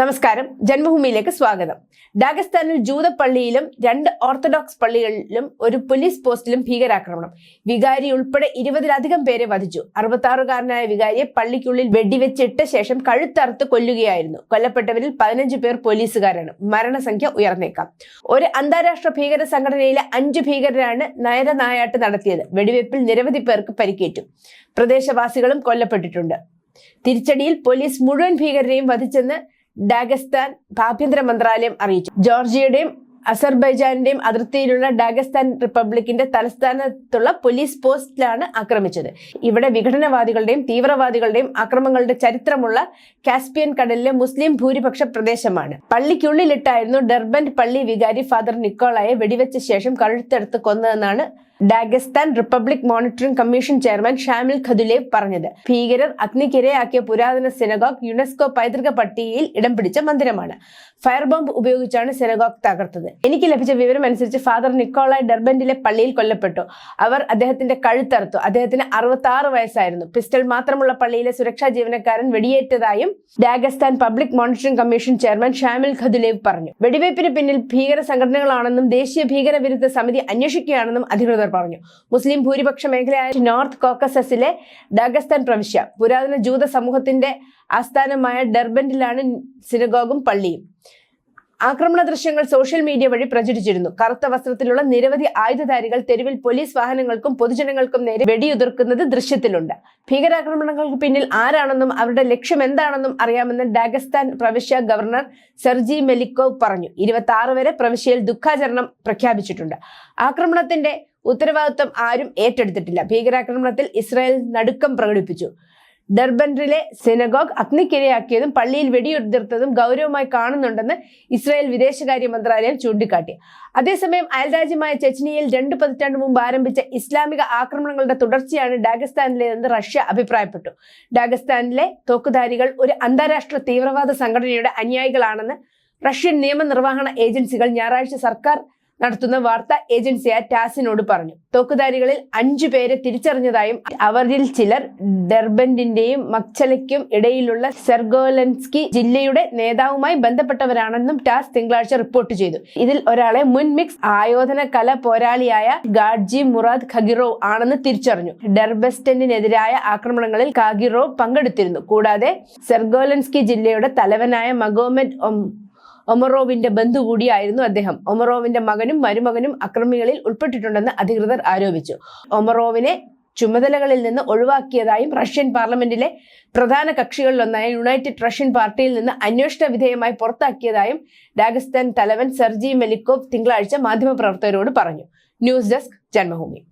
നമസ്കാരം. ജന്മഭൂമിയിലേക്ക് സ്വാഗതം. ഡാഗസ്ഥാനിൽ ജൂതപ്പള്ളിയിലും രണ്ട് ഓർത്തഡോക്സ് പള്ളികളിലും ഒരു പോലീസ് പോസ്റ്റിലും ഭീകരാക്രമണം. വികാരി ഉൾപ്പെടെ ഇരുപതിലധികം പേരെ വധിച്ചു. അറുപത്താറുകാരനായ വികാരിയെ പള്ളിക്കുള്ളിൽ വെടിവെച്ചിട്ട ശേഷം കഴുത്തറുത്ത് കൊല്ലുകയായിരുന്നു. കൊല്ലപ്പെട്ടവരിൽ പതിനഞ്ച് പേർ പോലീസുകാരാണ്. മരണസംഖ്യ ഉയർന്നേക്കാം. ഒരു അന്താരാഷ്ട്ര ഭീകര സംഘടനയിലെ അഞ്ച് ഭീകരരാണ് നയരനായാട്ട് നടത്തിയത്. വെടിവെപ്പിൽ നിരവധി പേർക്ക് പരിക്കേറ്റു. പ്രദേശവാസികളും കൊല്ലപ്പെട്ടിട്ടുണ്ട്. തിരിച്ചടിയിൽ പോലീസ് മുഴുവൻ ഭീകരരെയും വധിച്ചെന്ന് ഡാഗസ്ഥാൻ ആഭ്യന്തര മന്ത്രാലയം അറിയിച്ചു. ജോർജിയയുടെയും അസർബൈജാനിന്റെയും അതിർത്തിയിലുള്ള ഡാഗസ്ഥാൻ റിപ്പബ്ലിക്കിന്റെ തലസ്ഥാനത്തുള്ള പോലീസ് പോസ്റ്റിലാണ് ആക്രമിച്ചത്. ഇവിടെ വിഘടനവാദികളുടെയും തീവ്രവാദികളുടെയും ആക്രമങ്ങളുടെ ചരിത്രമുള്ള കാസ്പിയൻ കടലിലെ മുസ്ലിം ഭൂരിപക്ഷ പ്രദേശമാണ്. പള്ളിക്കുള്ളിലിട്ടായിരുന്നു ഡർബൻ പള്ളി വികാരി ഫാദർ നിക്കോളായെ വെടിവെച്ച ശേഷം കഴുത്തെടുത്ത് കൊന്നതെന്നാണ് Dagestan republic monitoring commission chairman Shamil Khadulaev പറഞ്ഞത്. ഭീകരർ അഗ്നിക്കിരയാക്കിയ പുരാതന സെനഗോഗ് യുനെസ്കോ പൈതൃക പട്ടികയിൽ ഇടം പിടിച്ച മന്ദിരമാണ്. ഫയർ ബോംബ് ഉപയോഗിച്ചാണ് സെനഗോഗ് തകർത്തത്. എനിക്ക് ലഭിച്ച വിവരം അനുസരിച്ച് ഫാദർ നിക്കോളായ് ഡർബൻഡിലെ പള്ളിയിൽ കൊല്ലപ്പെട്ടു. അവർ അദ്ദേഹത്തിന്റെ കഴുത്തറുത്തു അദ്ദേഹത്തിന് അറുപത്തി ആറ് വയസ്സായിരുന്നു. പിസ്റ്റൾ മാത്രമുള്ള പള്ളിയിലെ സുരക്ഷാ ജീവനക്കാരൻ വെടിയേറ്റതായും Dagestan public monitoring commission chairman Shamil Khadulaev പറഞ്ഞു. വെടിവയ്പ്പിന് പിന്നിൽ ഭീകര സംഘടനകളാണെന്നും ദേശീയ ഭീകരവിരുദ്ധ സമിതി അന്വേഷിക്കുകയാണെന്നും അധികൃതർ പറഞ്ഞു. മുസ്ലിം ഭൂരിപക്ഷ മേഖലയായ നോർത്ത് കോക്കസസിലെ ഡാഗസ്ഥാൻ പ്രവിശ്യ പുരാതന ജൂത സമൂഹത്തിന്റെ ആസ്ഥാനമായ ഡർബൻഡിലാണ് സിനഗോഗും പള്ളിയും. ആക്രമണ ദൃശ്യങ്ങൾ സോഷ്യൽ മീഡിയ വഴി പ്രചരിച്ചിരുന്നു. കറുത്ത വസ്ത്രത്തിലുള്ള നിരവധി ആയുധധാരികൾ തെരുവിൽ പോലീസ് വാഹനങ്ങൾക്കും പൊതുജനങ്ങൾക്കും നേരെ വെടിയുതിർക്കുന്നത് ദൃശ്യത്തിലുണ്ട്. ഭീകരാക്രമണങ്ങൾക്ക് പിന്നിൽ ആരാണെന്നും അവരുടെ ലക്ഷ്യം എന്താണെന്നും അറിയാമെന്ന് ഡാഗസ്ഥാൻ പ്രവിശ്യ ഗവർണർ സെർജി മെലിക്കോവ് പറഞ്ഞു. ഇരുപത്തി വരെ പ്രവിശ്യയിൽ ദുഃഖാചരണം പ്രഖ്യാപിച്ചിട്ടുണ്ട്. ആക്രമണത്തിന്റെ ഉത്തരവാദിത്വം ആരും ഏറ്റെടുത്തിട്ടില്ല. ഭീകരാക്രമണത്തിൽ ഇസ്രായേൽ നടുക്കം പ്രകടിപ്പിച്ചു. ഡർബൻഡിലെ സെനഗോഗ് അഗ്നിക്കിരയാക്കിയതും പള്ളിയിൽ വെടിയുതിർത്തതും ഗൗരവമായി കാണുന്നുണ്ടെന്ന് ഇസ്രായേൽ വിദേശകാര്യ മന്ത്രാലയം ചൂണ്ടിക്കാട്ടി. അതേസമയം അയൽരാജ്യമായ ചെച്നിയയിൽ രണ്ടു പതിറ്റാണ്ട് മുമ്പ് ആരംഭിച്ച ഇസ്ലാമിക ആക്രമണങ്ങളുടെ തുടർച്ചയാണ് ഡാഗസ്ഥാനിലേതെന്ന് റഷ്യ അഭിപ്രായപ്പെട്ടു. ഡാഗസ്ഥാനിലെ തോക്കുധാരികൾ ഒരു അന്താരാഷ്ട്ര തീവ്രവാദ സംഘടനയുടെ അനുയായികളാണെന്ന് റഷ്യൻ നിയമനിർവഹണ ഏജൻസികൾ ഞായറാഴ്ച സർക്കാർ നടത്തുന്ന വാർത്താ ഏജൻസിയായ ടാസിനോട് പറഞ്ഞു. തോക്കുധാരികളിൽ അഞ്ചു പേരെ തിരിച്ചറിഞ്ഞതായും അവരിൽ ചിലർ ഡെർബന്റിന്റെയും മക്ചലയ്ക്കും ഇടയിലുള്ള സെർഗോലൻസ്കി ജില്ലയുടെ നേതാവുമായി ബന്ധപ്പെട്ടവരാണെന്നും ടാസ് തിങ്കളാഴ്ച റിപ്പോർട്ട് ചെയ്തു. ഇതിൽ ഒരാളെ മുൻ മിക്സ് ആയോധന കല പോരാളിയായ ഗാഡ്ജി മുറാദ് ഖഗിറോവ് ആണെന്ന് തിരിച്ചറിഞ്ഞു. ഡെർബസ്റ്റന്റിനെതിരായ ആക്രമണങ്ങളിൽ ഖാഗിറോവ് പങ്കെടുത്തിരുന്നു. കൂടാതെ സെർഗോലൻസ്കി ജില്ലയുടെ തലവനായ മഗോമെഡ് ഒമറോവിന്റെ ബന്ധു കൂടിയായിരുന്നു അദ്ദേഹം. ഒമറോവിന്റെ മകനും മരുമകനും അക്രമികളിൽ ഉൾപ്പെട്ടിട്ടുണ്ടെന്ന് അധികൃതർ ആരോപിച്ചു. ഒമറോവിനെ ചുമതലകളിൽ നിന്ന് ഒഴിവാക്കിയതായും റഷ്യൻ പാർലമെന്റിലെ പ്രധാന കക്ഷികളിലൊന്നായ യുണൈറ്റഡ് റഷ്യൻ പാർട്ടിയിൽ നിന്ന് അന്വേഷണ വിധേയമായി പുറത്താക്കിയതായും ഡാഗസ്ഥാൻ തലവൻ സെർജി മെലിക്കോവ് തിങ്കളാഴ്ച മാധ്യമപ്രവർത്തകരോട് പറഞ്ഞു. News desk Janmabhumi.